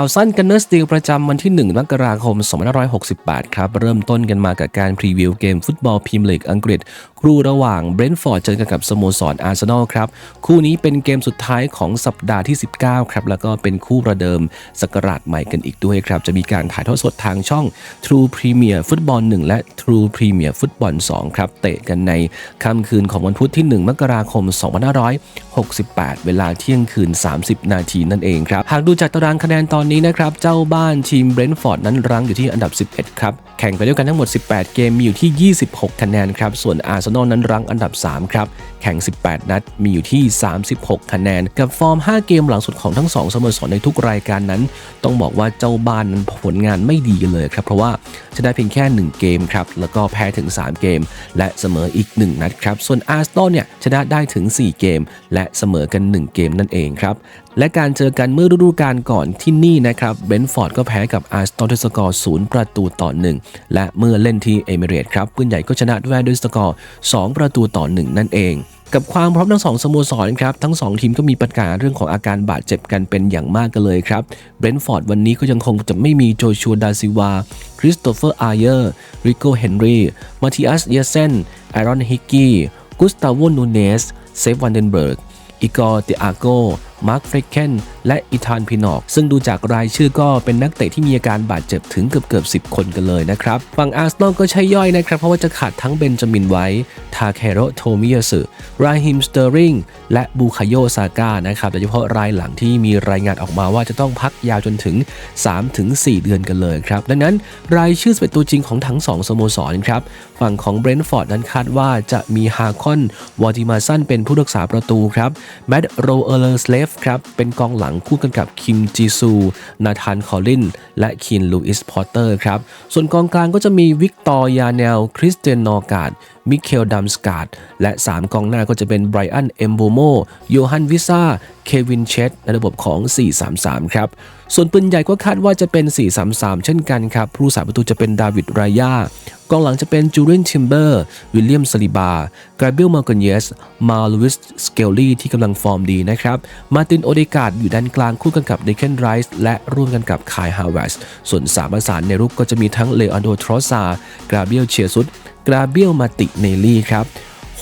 ข่าวสั้นกันเนอร์สตีลประจำวันที่ 1 มกราคม 2568 ครับ เริ่มต้นกันมากับการพรีวิวเกมฟุตบอลพรีเมียร์ลีกอังกฤษ คู่ระหว่างเบรนท์ฟอร์ดเจอกันกับสโมสรอาร์เซนอลครับ คู่นี้เป็นเกมสุดท้ายของสัปดาห์ที่ 19 ครับ แล้วก็เป็นคู่ประเดิมสกราชใหม่กันอีกด้วยครับ จะมีการถ่ายทอดสดทางช่อง True Premier ฟุตบอล1และ True Premier ฟุตบอล2ครับ เตะกันในค่ำคืนของวันพุธที่ 1 มกราคม 2568 เวลาเที่ยงคืน 30 นาทีนั่นเองครับ หากดูจากตารางคะแนนตอนนี้นะครับ เจ้าบ้านทีมเบรนท์ฟอร์ดนั้นรั้งอยู่ที่อันดับ 11 ครับ แข่งไปด้วยกันทั้งหมด 18 เกมมีอยู่ที่ 26 คะแนนครับ ส่วนอาร์เซนอลนั้นรั้งอันดับ 3 ครับ แข่ง 18 นัด มีอยู่ที่ 36 คะแนน กับฟอร์ม 5 เกมหลังสุดของทั้ง 2สโมสรในทุกรายการนั้น ต้องบอกว่าเจ้าบ้านนั้นผลงานไม่ดีเลยครับ เพราะว่าชนะเพียงแค่ 1 เกมครับ แล้วก็แพ้ถึง 3 เกม และเสมออีก 1 นัดครับ ส่วนอาร์เซนอลเนี่ยชนะได้ถึง 4 เกม และเสมอกัน 1 เกมนั่นเองครับ และการเจอกันเมื่อฤดูกาลก่อนที่นี่นะครับเบนฟอร์ดก็แพ้กับอาร์สตอลด้วยสกอร์0ประตูต่อ 1 และเมื่อเล่นที่เอมิเรตครับปืนใหญ่ก็ชนะด้วยด้วยสกอร์ 2 ประตูต่อ 1 นั่นเองกับความพร้อมทั้งสองสโมสรครับ ทั้ง 2 ทีมก็มีปัญหาเรื่องของอาการบาดเจ็บกันเป็นอย่างมากกันเลยครับเบรนท์ฟอร์ดวันนี้ก็ยังคงจะไม่มีโจชัวดาซิวา คริสโตเฟอร์อาเยอร์ ริโกเฮนรีมาติอัสเยเซนแอรอนฮิกกี้ กุสตาโวนูเนส เซฟวันเดนเบิร์กอีกอร์เตอาโก มาร์คเฟรเคน และอิธานพินอก ซึ่งดูจากรายชื่อก็เป็นนักเตะที่มีอาการบาดเจ็บถึงเกือบเกือบ10คนกันเลยนะครับฝั่งอาร์เซนอลก็ใช่ย่อยนะครับ เพราะว่าจะขาดทั้งเบนจามินไว้ทาเคโรโทมิยาสึราฮิมสเตอริงและบูคาโยซาก้านะครับโดยเฉพาะรายหลังที่มีรายงานออกมาว่าจะต้องพักยาวจนถึง 3-4 เดือนกันเลยครับ ดังนั้นรายชื่อเป็นตัวจริงของทั้ง 2 สโมสรครับ ฝั่งของเบรนท์ฟอร์ดนั้นคาดว่าจะมีฮาคอน วอติมาสันเป็นผู้รักษาประตูครับแมดโรเอเลสเลฟครับเป็นกองหลังคู่กันกับคิมจีซู นาธานคอลลิน และคินลูอิสพอตเตอร์ครับ ส่วนกองกลางก็จะมีวิกตอร์ยาเนล คริสเตียนนอร์การ์ด มิเคลดัมสกาดและ 3 กองหน้าก็จะเป็นไบรอัน เอมโบโม โยฮันวิซ่า เควินเชตในระบบของ 4-3-3 ครับ ส่วนปืนใหญ่ก็คาดว่าจะเป็น 4-3-3 เช่นกันครับ ผู้สาประตูจะเป็นดาวิด รายา กองหลังจะเป็นจูเลียนทิมเบอร์ วิลเลียมสลิบา กราเบลมาร์กเนสมาลูวิสสเกลลี่ที่กำลังฟอร์มดีนะครับ มาตินโอเดกาดอยู่ด้านกลางคู่กันกับเดเคนไรส์และร่วมกันกับคายฮาวเวสส่วนสามประสานในรุกก็จะมีทั้งเลอันโดทรอซา กราเบลเชียซุดกราเบลมาติเนลลี่ครับ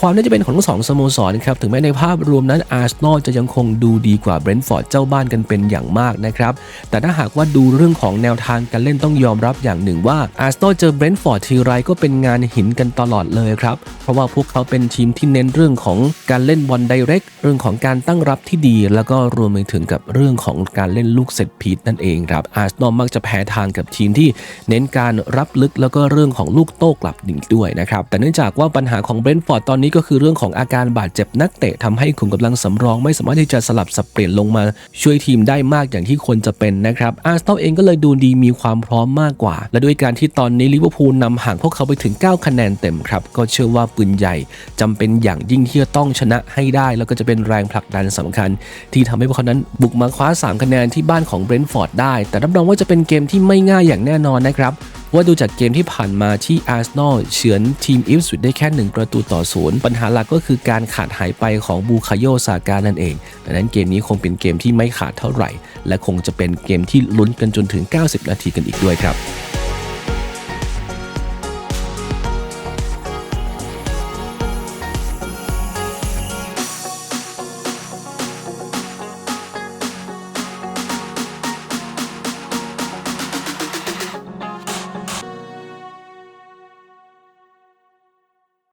ความน่าจะเป็นของทั้งสองสโมสรครับถึงแม้ในภาพรวมนั้นอาร์เซนอลจะยังคงดูดีกว่าเบรนท์ฟอร์ดเจ้าบ้านกันเป็นอย่างมากนะครับแต่ถ้าหากว่าดูเรื่องของแนวทางการเล่นต้องยอมรับอย่างหนึ่งว่าอาร์เซนอลเจอเบรนท์ฟอร์ดทีไรก็เป็นงานหินกันตลอดเลยครับเพราะว่าพวกเขาเป็นทีมที่เน้นเรื่องของการเล่นบอลไดเรกเรื่องของการตั้งรับที่ดี แล้วก็รวมไปถึงกับเรื่องของการเล่นลูกเซตพีทนั่นเองครับอาร์เซนอลมักจะแพ้ทางกับทีมที่เน้นการรับลึกแล้วก็เรื่องของลูกโต้กลับดิ่งด้วยนะครับแต่เนื่องจากว่าปัญหาของเบรนท์ฟอร์ดตอนนี้ี้ก็คือเรื่องของอาการบาดเจ็บนักเตะทำให้ขุมกำลังสำรองไม่สามารถที่จะสลับสับเปลี่ยนลงมาช่วยทีมได้มากอย่างที่ควรจะเป็นนะครับอาร์เซนอลเองก็เลยดูดีมีความพร้อมมากกว่า และด้วยการที่ตอนนี้ลิเวอร์พูลนำห่างพวกเขาไปถึง 9 คะแนนเต็มครับ ก็เชื่อว่าปืนใหญ่จำเป็นอย่างยิ่งที่จะต้องชนะให้ได้ แล้วก็จะเป็นแรงผลักดันสำคัญ ที่ทำให้พวกเขานั้นบุกมาคว้า 3 คะแนนที่บ้านของเบรนท์ฟอร์ดได้ แต่รับรองว่าจะเป็นเกมที่ไม่ง่ายอย่างแน่นอนนะครับ ว่าดูจากเกมที่ผ่านมาที่อาร์เซนอลเฉือนทีมอิฟสวิตได้แค่ 1 ประตูต่อศูนย์ปัญหาหลักก็คือการขาดหายไปของบูคาโยซาการนั่นเองดังนั้นเกมนี้คงเป็นเกมที่ไม่ขาดเท่าไหร่ และคงจะเป็นเกมที่ลุ้นกันจนถึง 90 นาทีกันอีกด้วยครับ